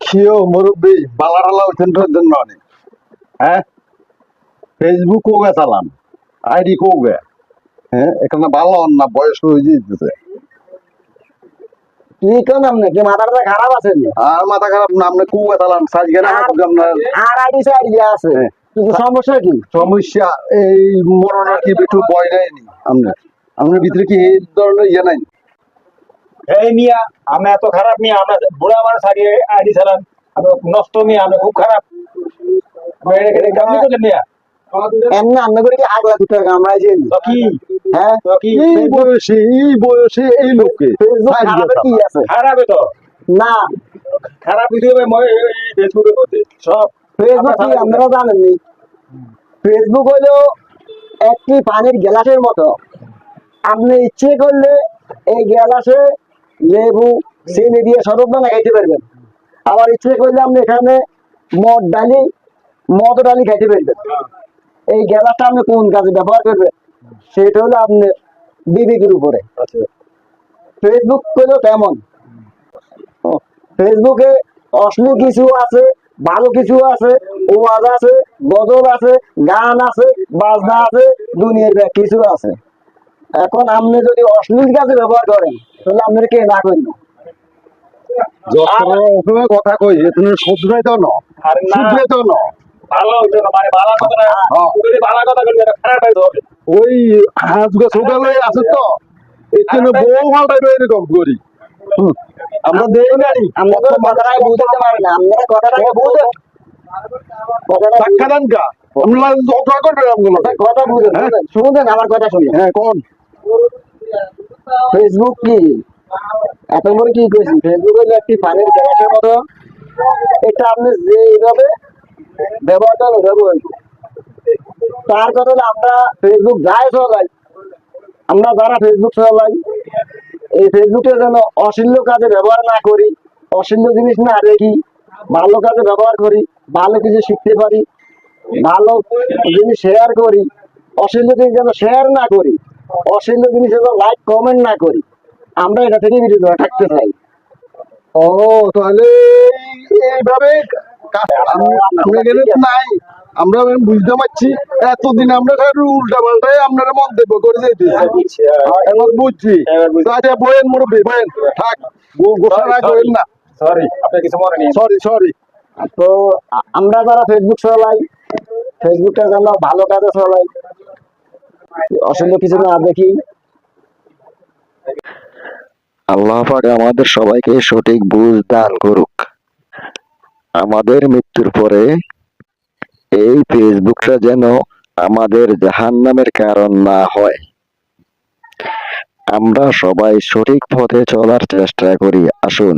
কিও মুরব্বী বালারালা জন্য অনেক হ্যাঁ? ফেসবুক কোগে চালান আইডি কোগে হ্যাঁ? এখানে ভালো হন না বয়স হয়ে যেতেছে কি কেন আপনি? কি মাথাটা খারাপ আছে আর মাথা খারাপ না আপনি কোগে চালান সাজ গেলে আপনার আর আইডি সাইড আছে। কিন্তু সমস্যা কি? সমস্যা এই মরণের কি একটু আপনার ভিতরে কি এই ধরনের ইয়ে নাই? এই মিয়া আমরা এত খারাপ মিয়া আমরা বুড়া মানুষ আগে আইডি আমরা নষ্ট মিয়া আমরা খুব খারাপ। আমরা মিয়া? এমনি করে কি আগলা দুটো কামড়াই যে তো কি? হ্যাঁ? কি? এই বয়সে এই বয়সে এই লোকে। ফেসবুক সাইজ খারাপের কি আছে? খারাপে তো? না। খারাপ ভিডিও ফেসবুকের মধ্যে সব ফেসবুক কি আপনারা জানেননি? ফেসবুক হলো একটি পানির গ্লাসের মতো। আপনি ইচ্ছে করলে এই গ্লাসে লেবু, চিনি দিয়ে শরবত বানা খাইতে পারবেন। আবার ইচ্ছে করলে আপনি এখানে মদ ডালি মদ ডালি খাইতে পারবেন। এই গ্লাসটা আপনি কোন কাজে ব্যবহার করবেন? সেটা হলো আপনি বিবেকের উপরে। ফেসবুক হলো তেমন। ফেসবুকে অশ্লীল কিছু আছে, ভালো কিছু আছে, ওয়াজ আছে গজল আছে, গান আছে, বাজনা আছে, দুনিয়ার কিছু আছে। এখন আপনি যদি অশ্লীল কাজে ব্যবহার করেন তাহলে আপনার কে না? কথা কই তুমি শুধরাই তো না। তো না। ভালো মানে ভালো হ্যাঁ। ভালো ওই হাঁসগুলো সকালে আছে তো জন্য বউ ফাল্টাইবে এরকম করি আমরা দেই আমরা তো কথাটা বুঝতে পারি না আপনারা কথাটা কথাটা টাকা দেন কা আমরা যত করবে আমগুলো কথা বুঝেন। শুনেন আমার কথা শুনেন। হ্যাঁ কোন? ফেসবুক কি? এত বড় কি করেছেন ফেসবুক হলো একটি পানির গ্যাসের মতো। এটা আপনি যে এইভাবে ব্যবহার তার কথা আমরা ফেসবুক যাই চলাই আমরা যারা ফেসবুক চলাই এই ফেসবুকের যেন অশ্লীল কাজে ব্যবহার না করি অশ্লীল জিনিস না দেখি, ভালো কাজে ব্যবহার করি, ভালো কিছু শিখতে পারি, ভালো জিনিস শেয়ার করি অশ্লীল জিনিস যেন শেয়ার না করি। অশ্লীল জিনিস লাইক কমেন্ট না করি। আমরা এটা থেকে বিরত থাকতে চাই। ও তাহলে এইভাবে আমরা নাই। আমরা বুঝতে পারছি এতদিন আমরা উল্টা পাল্টাই আপনারা মন্তব্য করে যেতেছি এবার বুঝছি। আচ্ছা বয়েন মুরব্বী বয়েন থাক না করেন না। সরি আপনি কিছু মনে নেই। সরি সরি তো আমরা যারা ফেসবুক চলাই ফেসবুকটা যেন ভালো কাজে চলাই অশ্লীল কিছু না দেখি। আল্লাহ পাক আমাদের সবাইকে সঠিক বুঝ দান করুক। আমাদের মৃত্যুর পরে এই ফেসবুকটা যেন আমাদের জাহান্নামের কারণ না হয়। আমরা সবাই সঠিক পথে চলার চেষ্টা করি। আসুন।